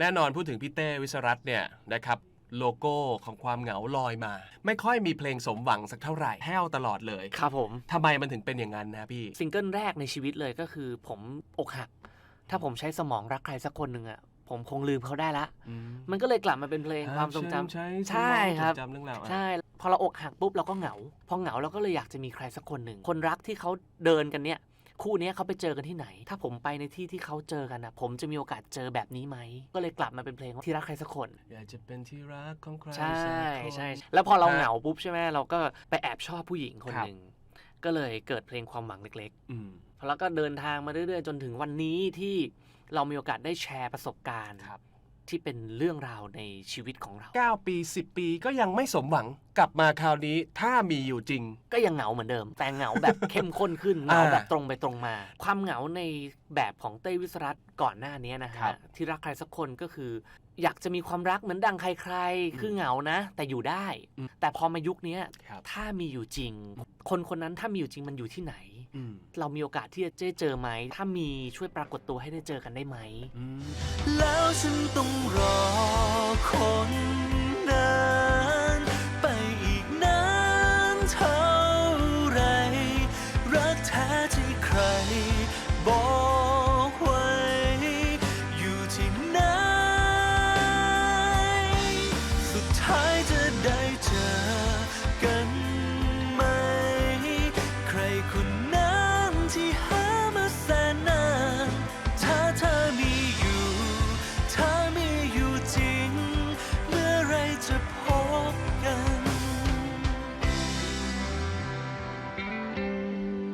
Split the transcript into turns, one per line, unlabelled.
แน่นอนพูดถึงพี่เต้วิศรัตน์เนี่ยนะครับโลโก้ของความเหงาลอยมา ไม่ค่อยมีเพลงสมหวังสักเท่าไหร่แห้วตลอดเลย
ครับผม
ทำไมมันถึงเป็นอย่างนั้นนะพี่
ซิงเกิลแรกในชีวิตเลยก็คือผมอกหัก ถ้าผมใช้สมองรักใครสักคนหนึ่งอะผมคงลืมเขาได้ละ มันก็เลยกลับมาเป็นเพลงความทรงจำ
ใช่
ใช่ครับ
จำเรื่องราวอะ
ใช่ พอเราอกหักปุ๊บเราก็เหงา พอเหงาเราก็เลยอยากจะมีใครสักคนหนึ่ง คนรักที่เขาเดินกันเนี่ย คู่เนี้ยเขาไปเจอกันที่ไหน ถ้าผมไปในที่ที่เขาเจอกันนะผมจะมีโอกาสเจอแบบนี้ไหม ก็เลยกลับมาเป็นเพลงว่าที่รักใครสักคน
อยากจะเป็นที่รักของใคร
ใช่
สักคน
ใช่แล้วพอเรา
ฮะ
เหงาปุ๊บใช่ไหมเราก็ไปแอบชอบผู้หญิงคน
ครับ
หนึ่งก็เลยเกิดเพลงความหวังเล็ก
อืม
ๆแล้วก็เดินทางมาเรื่อยๆ จนถึงวันนี้ที่เรามีโอกาสได้แชร์ประสบการณ์
ครับ
ที่เป็นเรื่องราวในชีวิตของเรา
9 ปี 10 ปีก็ยังไม่สมหวังกลับมาคราวนี้ถ้ามีอยู่จริง
ก็ยังเหงาเหมือนเดิม แต่เหงาแบบเข้มข้นขึ้น เหงา
อ่า
แบบตรงไปตรงมา ความเหงาในแบบของเต้วิสรัตน์ก่อนหน้านี้นะ
ครั
ฮะ
บ
ที่รักใครสักคนก็คือ อยากจะมีความรักเหมือนดังใครๆ คือเหงานะ แต่อยู่ได้
อืม
แต่พอมายุคเนี้ย
ครับ
ถ้ามีอยู่จริง คนคนนั้นถ้ามีอยู่จริงมันอยู่ที่ไหน
อืม
เรามีโอกาสที่จะได้เจอไหมถ้ามีช่วยปรากฏตัวให้ได้เจอกันได้ไหม
อืม
แล้วฉันต้องรอ คนนั้น